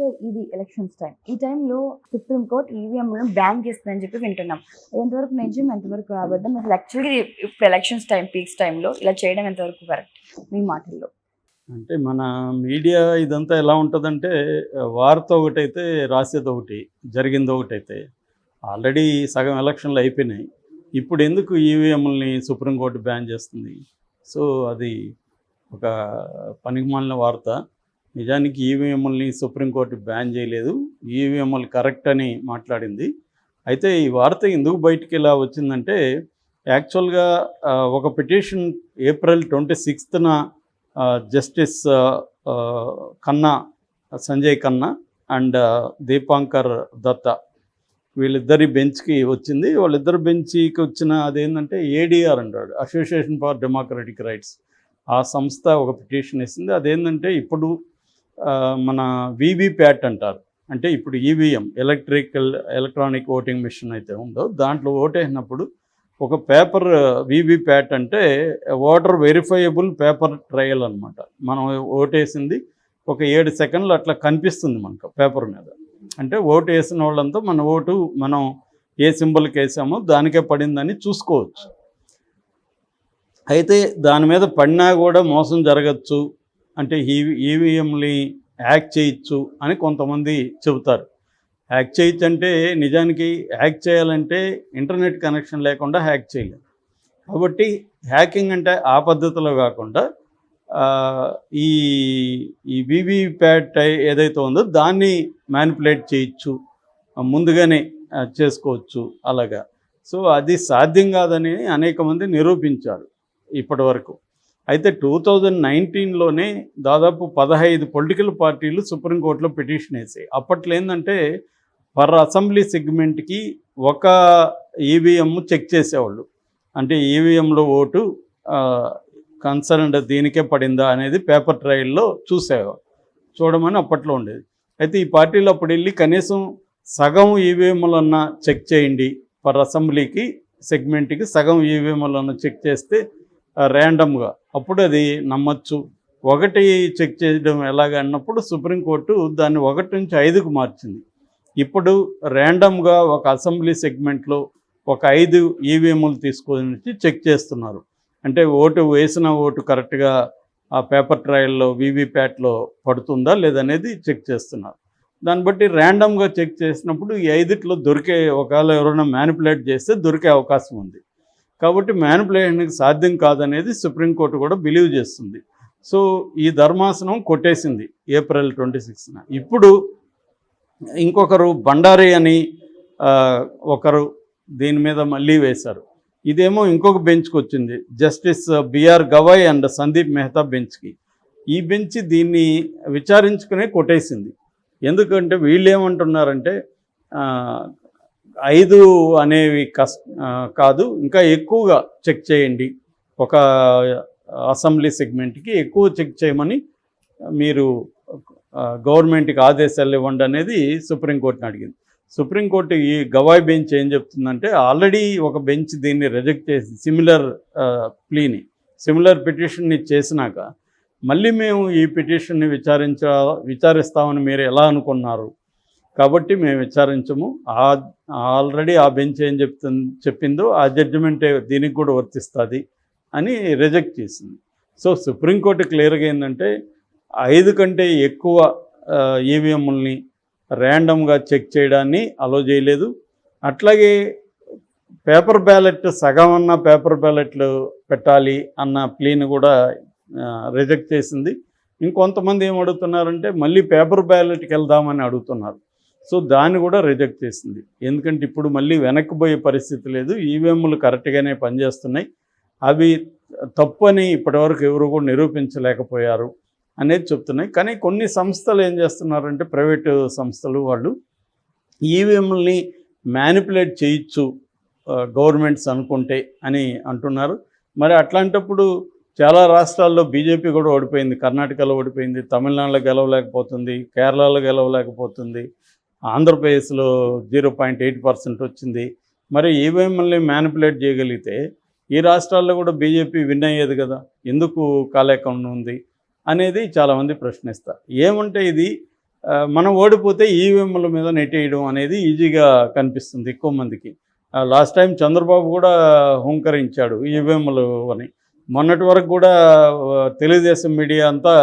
Sir ఇది elections time ఈ టైంలో సుప్రీం కోర్ట్ ఈవీఎంలను బ్యాన్ చేస్తుందని చెప్పి వింటున్నాం. ఎంతవరకు నిజం ఎంతవరకు అబద్ధం? అసలు యాక్చువల్గా ఇప్పుడు ఎలక్షన్స్ టైం పీక్స్ టైంలో ఇలా చేయడం ఎంతవరకు కరెక్ట్ మీ మాటల్లో. అంటే మన మీడియా ఇదంతా ఎలా ఉంటుందంటే వార్త ఒకటైతే రాసేది ఒకటి జరిగింది ఒకటైతే. ఆల్రెడీ సగం ఎలక్షన్లు అయిపోయినాయి. ఇప్పుడు ఎందుకు ఈవీఎంలని సుప్రీంకోర్టు బ్యాన్ చేస్తుంది? సో అది ఒక పనికిమాలిన వార్త. నిజానికి ఈవీఎంఎల్ని సుప్రీంకోర్టు బ్యాన్ చేయలేదు. ఈవీఎంఎల్ కరెక్ట్ అని మాట్లాడింది. అయితే ఈ వార్త ఎందుకు బయటికి ఇలా వచ్చిందంటే యాక్చువల్గా ఒక పిటిషన్ ఏప్రిల్ ట్వంటీ సిక్స్త్న జస్టిస్ ఖన్నా సంజయ్ ఖన్నా అండ్ దీపాంకర్ దత్తా వీళ్ళిద్దరి బెంచ్కి వచ్చింది. వాళ్ళిద్దరు బెంచ్కి వచ్చిన అదేంటంటే ఏడిఆర్ అంటాడు అసోసియేషన్ ఫర్ డెమోక్రటిక్ రైట్స్. ఆ సంస్థ ఒక పిటిషన్ ఇస్తుంది అదేంటంటే ఇప్పుడు మన వీవీప్యాట్ అంటారు. అంటే ఇప్పుడు EVM electrical electronic voting machine అయితే ఉందో దాంట్లో ఓటేసినప్పుడు ఒక పేపర్ వీవీప్యాట్ అంటే ఓటర్ వెరిఫైయబుల్ పేపర్ ట్రయల్ అనమాట మనం ఓటేసింది ఒక ఏడు సెకండ్లు అట్లా కనిపిస్తుంది మనకు పేపర్ మీద. అంటే ఓటు వేసిన వాళ్ళంతా మన ఓటు మనం ఏ సింబల్కి వేసామో దానికే పడిందని చూసుకోవచ్చు. అయితే దాని మీద పడినా కూడా మోసం జరగచ్చు. అంటే ఈవీ ఈవీఎంని హ్యాక్ చేయొచ్చు అని కొంతమంది చెబుతారు. హ్యాక్ చేయొచ్చు అంటే నిజానికి హ్యాక్ చేయాలంటే ఇంటర్నెట్ కనెక్షన్ లేకుండా హ్యాక్ చేయలేదు కాబట్టి హ్యాకింగ్ అంటే ఆ పద్ధతిలో కాకుండా ఈ ఈ వీవీప్యాట్ ఏదైతే ఉందో దాన్ని మ్యానిపులేట్ చేయొచ్చు. ముందుగానే చేసుకోవచ్చు అలాగా. సో అది సాధ్యం కాదని అనేక మంది నిరూపించారు ఇప్పటి వరకు అయితే టూ థౌజండ్ నైన్టీన్లోనే దాదాపు పదహైదు పొలిటికల్ పార్టీలు సుప్రీంకోర్టులో పిటిషన్ వేసాయి. అప్పట్లో ఏంటంటే పర్ అసెంబ్లీ సెగ్మెంట్కి ఒక ఈవీఎం చెక్ చేసేవాళ్ళు. అంటే ఈవీఎంలో ఓటు కన్సర్న్డ్ దీనికే పడిందా అనేది పేపర్ ట్రయల్లో చూసేవారు. చూడమని అప్పట్లో ఉండేది. అయితే ఈ పార్టీలు అప్పుడు వెళ్ళి కనీసం సగం ఈవీఎంలన్నా చెక్ చేయండి పర్ అసెంబ్లీకి సెగ్మెంట్కి సగం ఈవీఎంలన్నా చెక్ చేస్తే ర్యాండమ్గా అప్పుడు అది నమ్మచ్చు. ఒకటి చెక్ చేయడం ఎలాగ అన్నప్పుడు సుప్రీంకోర్టు దాన్ని ఒకటి నుంచి ఐదుకు మార్చింది. ఇప్పుడు ర్యాండమ్గా ఒక అసెంబ్లీ సెగ్మెంట్లో ఒక ఐదు ఈవీఎంలు తీసుకొని వచ్చి చెక్ చేస్తున్నారు. అంటే ఓటు వేసిన ఓటు కరెక్ట్గా ఆ పేపర్ ట్రయల్లో వీవీప్యాట్లో పడుతుందా లేదనేది చెక్ చేస్తున్నారు. దాన్ని బట్టి ర్యాండమ్గా చెక్ చేసినప్పుడు ఈ ఐదిట్లో దొరికే ఒకవేళ ఎవరైనా మ్యానిపులేట్ చేస్తే దొరికే అవకాశం ఉంది. కాబట్టి మ్యానిపులేషన్కి సాధ్యం కాదనేది సుప్రీంకోర్టు కూడా బిలీవ్ చేస్తుంది. సో ఈ ధర్మాసనం కొట్టేసింది ఏప్రిల్ ట్వంటీ సిక్స్న. ఇప్పుడు ఇంకొకరు బండారి అని ఒకరు దీని మీద మళ్ళీ వేశారు. ఇదేమో ఇంకొక బెంచ్కి వచ్చింది. Justice BR Gavai and Sandeep Mehta బెంచ్కి. ఈ బెంచ్ దీన్ని విచారించుకునే కొట్టేసింది. ఎందుకంటే వీళ్ళు ఏమంటున్నారంటే ఐదు అనేవి కస్ కాదు ఇంకా ఎక్కువగా చెక్ చేయండి. ఒక అసెంబ్లీ సెగ్మెంట్కి ఎక్కువ చెక్ చేయమని మీరు గవర్నమెంట్కి ఆదేశాలు ఇవ్వండి అనేది సుప్రీంకోర్టుని అడిగింది. సుప్రీంకోర్టు ఈ గవాయ్ బెంచ్ ఏం చెప్తుందంటే ఆల్రెడీ ఒక బెంచ్ దీన్ని రిజెక్ట్ చేసి సిమిలర్ ప్లీని సిమిలర్ పిటిషన్ని చేసినాక మళ్ళీ మేము ఈ పిటిషన్ని విచారించ విచారిస్తామని మీరు ఎలా అనుకున్నారు? కాబట్టి మేము విచారించము. ఆ ఆల్రెడీ ఆ బెంచ్ ఏం చెప్తుంది చెప్పిందో ఆ జడ్జిమెంటే దీనికి కూడా వర్తిస్తుంది అని రిజెక్ట్ చేసింది. సో సుప్రీంకోర్టు క్లియర్గా ఏంటంటే ఐదు కంటే ఎక్కువ ఈవీఎంలని ర్యాండమ్గా చెక్ చేయడాన్ని అలో చేయలేదు. అట్లాగే పేపర్ బ్యాలెట్ సగం అన్న పేపర్ బ్యాలెట్లు పెట్టాలి అన్న ప్లీని కూడా రిజెక్ట్ చేసింది. ఇంకొంతమంది ఏం అడుగుతున్నారంటే మళ్ళీ పేపర్ బ్యాలెట్కి వెళ్దామని అడుగుతున్నారు. సో దాన్ని కూడా రిజెక్ట్ చేసింది. ఎందుకంటే ఇప్పుడు మళ్ళీ వెనక్కి పోయే పరిస్థితి లేదు. ఈవీఎంలు కరెక్ట్గానే పనిచేస్తున్నాయి. అవి తప్పు అని ఇప్పటివరకు ఎవరు కూడా నిరూపించలేకపోయారు అనేది చెప్తున్నాయి. కానీ కొన్ని సంస్థలు ఏం చేస్తున్నారంటే ప్రైవేటు సంస్థలు వాళ్ళు ఈవీఎంలని మ్యానిపులేట్ చేయొచ్చు గవర్నమెంట్స్ అనుకుంటే అని అంటున్నారు. మరి అట్లాంటప్పుడు చాలా రాష్ట్రాల్లో బీజేపీ కూడా ఓడిపోయింది. కర్ణాటకలో ఓడిపోయింది. తమిళనాడులో గెలవలేకపోతుంది. కేరళలో గెలవలేకపోతుంది. ఆంధ్రప్రదేశ్లో జీరో పాయింట్ ఎయిట్ పర్సెంట్ వచ్చింది. మరి ఈవీఎంలని మ్యానిపులేట్ చేయగలిగితే ఈ రాష్ట్రాల్లో కూడా బీజేపీ విన్ అయ్యేది కదా? ఎందుకు కాలేకుండా ఉంది? అనేది చాలామంది ప్రశ్నిస్తారు. ఏమంటే ఇది మనం ఓడిపోతే ఈవీఎంల మీద నెట్టేయడం అనేది ఈజీగా కనిపిస్తుంది ఎక్కువ మందికి. లాస్ట్ టైం చంద్రబాబు కూడా హుంకరించాడు ఈవీఎంలు అని. మొన్నటి వరకు కూడా తెలుగుదేశం మీడియా అంతా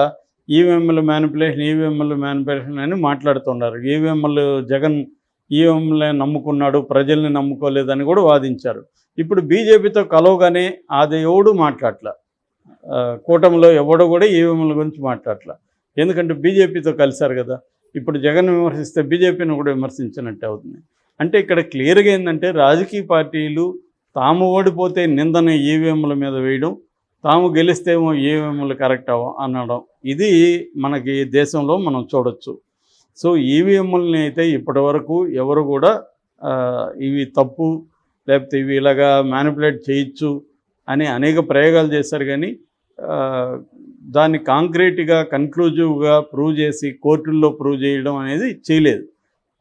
ఈవీఎంలు మ్యానిపులేషన్ ఈవీఎంలు మ్యానిపులేషన్ అని మాట్లాడుతున్నారు. ఈవీఎంలు జగన్ ఈవీఎంలే నమ్ముకున్నాడు ప్రజల్ని నమ్ముకోలేదని కూడా వాదించారు. ఇప్పుడు బీజేపీతో కలవగానే అది ఎవడు మాట్లాడట్ల. కూటమిలో ఎవడు కూడా ఈవీఎంల గురించి మాట్లాడట్ల. ఎందుకంటే బీజేపీతో కలిశారు కదా. ఇప్పుడు జగన్ విమర్శిస్తే బీజేపీని కూడా విమర్శించినట్టే అవుతుంది. అంటే ఇక్కడ క్లియర్గా ఏంటంటే రాజకీయ పార్టీలు తాము ఓడిపోతే నిందన ఈవీఎంల మీద వేయడం తాము గెలిస్తేమో ఈవీఎంలు కరెక్ట్ అవ అనడం ఇది మనకి దేశంలో మనం చూడొచ్చు. సో ఈవీఎంలని అయితే ఇప్పటి వరకు ఎవరు కూడా ఇవి తప్పు లేకపోతే ఇవి ఇలాగా మ్యానిపులేట్ చేయొచ్చు అని అనేక ప్రయోగాలు చేశారు కానీ దాన్ని కాంక్రీట్గా కన్క్లూజివ్గా ప్రూవ్ చేసి కోర్టుల్లో ప్రూవ్ చేయడం అనేది చేయలేదు.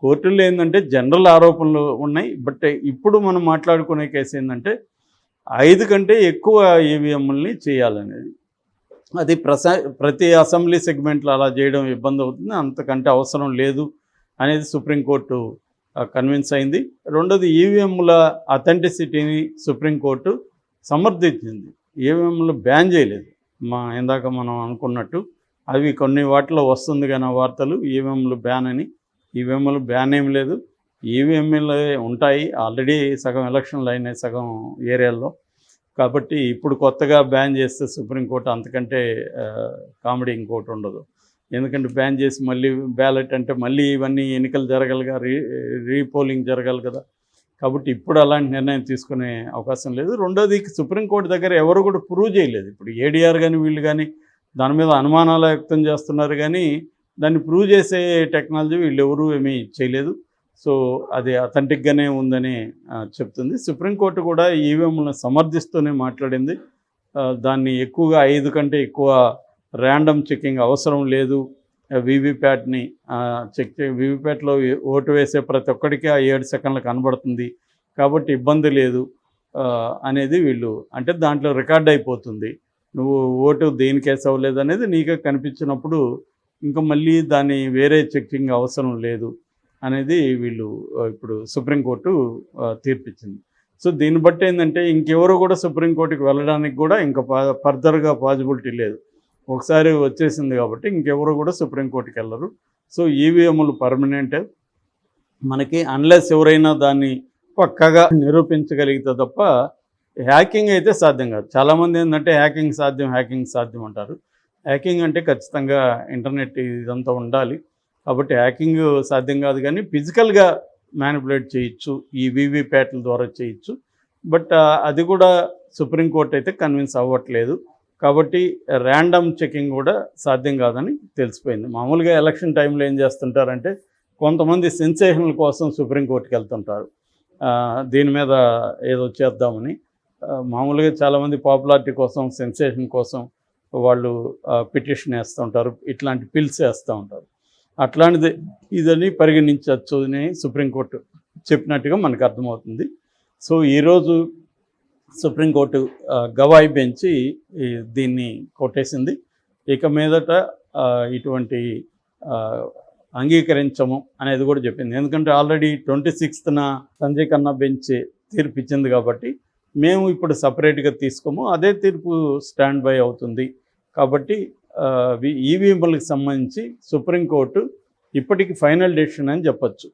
కోర్టుల్లో ఏంటంటే జనరల్ ఆరోపణలు ఉన్నాయి. బట్ ఇప్పుడు మనం మాట్లాడుకునే కేసు ఏంటంటే ఐదు కంటే ఎక్కువ ఈవీఎంలని చేయాలనేది. అది ప్రసా ప్రతి అసెంబ్లీ సెగ్మెంట్లో అలా చేయడం ఇబ్బంది అవుతుంది అంతకంటే అవసరం లేదు అనేది సుప్రీంకోర్టు కన్విన్స్ అయింది. రెండోది ఈవీఎంల అథెంటిసిటీని సుప్రీంకోర్టు సమర్థించింది. ఈవీఎంలు బ్యాన్ చేయలేదు. మా ఇందాక మనం అనుకున్నట్టు అవి కొన్ని వాటిలో వస్తుంది కానీ ఆ వార్తలు ఈవీఎంలు బ్యాన్ అని. ఈవీఎంలు బ్యాన్ ఏం లేదు. ఈవీఎంలు ఉంటాయి. ఆల్రెడీ సగం ఎలక్షన్లు అయినాయి సగం ఏరియాల్లో. కాబట్టి ఇప్పుడు కొత్తగా బ్యాన్ చేస్తే సుప్రీంకోర్టు అంతకంటే కామెడీ ఇంకోటి ఉండదు. ఎందుకంటే బ్యాన్ చేసి మళ్ళీ బ్యాలెట్ అంటే మళ్ళీ ఇవన్నీ ఎన్నికలు జరగాలిగా రీ రీపోలింగ్ జరగాలి కదా. కాబట్టి ఇప్పుడు అలాంటి నిర్ణయం తీసుకునే అవకాశం లేదు. రెండోది సుప్రీంకోర్టు దగ్గర ఎవరు కూడా ప్రూవ్ చేయలేదు. ఇప్పుడు ఏడీఆర్ కానీ వీళ్ళు కానీ దాని మీద అనుమానాలు వ్యక్తం చేస్తున్నారు కానీ దాన్ని ప్రూవ్ చేసే టెక్నాలజీ వీళ్ళు ఎవరూ ఏమీ చేయలేదు. సో అది అథెంటిక్గానే ఉందని చెప్తుంది. సుప్రీంకోర్టు కూడా ఈవీఎంలను సమర్థిస్తూనే మాట్లాడింది. దాన్ని ఎక్కువగా ఐదు కంటే ఎక్కువ ర్యాండమ్ చెక్కింగ్ అవసరం లేదు. వీవీప్యాట్ని చెక్ వీవీప్యాట్లో ఓటు వేసే ప్రతి ఒక్కడికి ఆ ఏడు సెకండ్లు కనబడుతుంది. కాబట్టి ఇబ్బంది లేదు అనేది వీళ్ళు అంటే దాంట్లో రికార్డ్ అయిపోతుంది. నువ్వు ఓటు దేనికి అవ్వలేదు అనేది నీకే కనిపించినప్పుడు ఇంకా మళ్ళీ దాన్ని వేరే చెక్కింగ్ అవసరం లేదు. అనేది వీళ్ళు ఇప్పుడు సుప్రీంకోర్టు తీర్పిచ్చింది. సో దీన్ని బట్టి ఏంటంటే ఇంకెవరు కూడా సుప్రీంకోర్టుకి వెళ్ళడానికి కూడా ఇంకా ఫర్దర్గా పాజిబిలిటీ లేదు. ఒకసారి వచ్చేసింది కాబట్టి ఇంకెవరు కూడా సుప్రీంకోర్టుకి వెళ్ళరు. సో ఈవీఎంలు పర్మనెంట్ మనకి అన్లెస్ ఎవరైనా దాన్ని పక్కగా నిరూపించగలిగితే తప్ప హ్యాకింగ్ అయితే సాధ్యం కాదు. చాలామంది ఏంటంటే హ్యాకింగ్ సాధ్యం హ్యాకింగ్ సాధ్యం అంటారు. హ్యాకింగ్ అంటే ఖచ్చితంగా ఇంటర్నెట్ ఇదంతా ఉండాలి. కాబట్టి హ్యాకింగ్ సాధ్యం కాదు కానీ ఫిజికల్గా మ్యానిపులేట్ చేయొచ్చు. ఈ వీవీప్యాట్ల ద్వారా చేయొచ్చు. బట్ uh, అది కూడా సుప్రీంకోర్టు అయితే కన్విన్స్ అవ్వట్లేదు. కాబట్టి ర్యాండమ్ చెకింగ్ కూడా సాధ్యం కాదని తెలిసిపోయింది. మామూలుగా ఎలక్షన్ టైంలో ఏం చేస్తుంటారంటే కొంతమంది సెన్సేషన్ల కోసం సుప్రీంకోర్టుకి వెళ్తుంటారు. దీని మీద ఏదో చేద్దామని. మామూలుగా చాలామంది పాపులారిటీ కోసం సెన్సేషన్ కోసం వాళ్ళు పిటిషన్ వేస్తూ ఉంటారు ఇట్లాంటి పిల్స్ వేస్తూ ఉంటారు. అట్లాంటిది ఇదని పరిగణించవచ్చు అని సుప్రీంకోర్టు చెప్పినట్టుగా మనకు అర్థమవుతుంది. సో ఈరోజు సుప్రీంకోర్టు గవాయి బెంచి దీన్ని కొట్టేసింది. ఇక మీదట ఇటువంటి అంగీకరించము అనేది కూడా చెప్పింది. ఎందుకంటే ఆల్రెడీ ట్వంటీ సిక్స్త్న సంజయ్ ఖన్నా బెంచ్ తీర్పు ఇచ్చింది కాబట్టి మేము ఇప్పుడు సపరేట్గా తీసుకోము. అదే తీర్పు స్టాండ్ బై అవుతుంది. కాబట్టి ఈవీఎంలకు సంబంధించి సుప్రీంకోర్టు ఇప్పటికి ఫైనల్ డెసిషన్ అని చెప్పొచ్చు.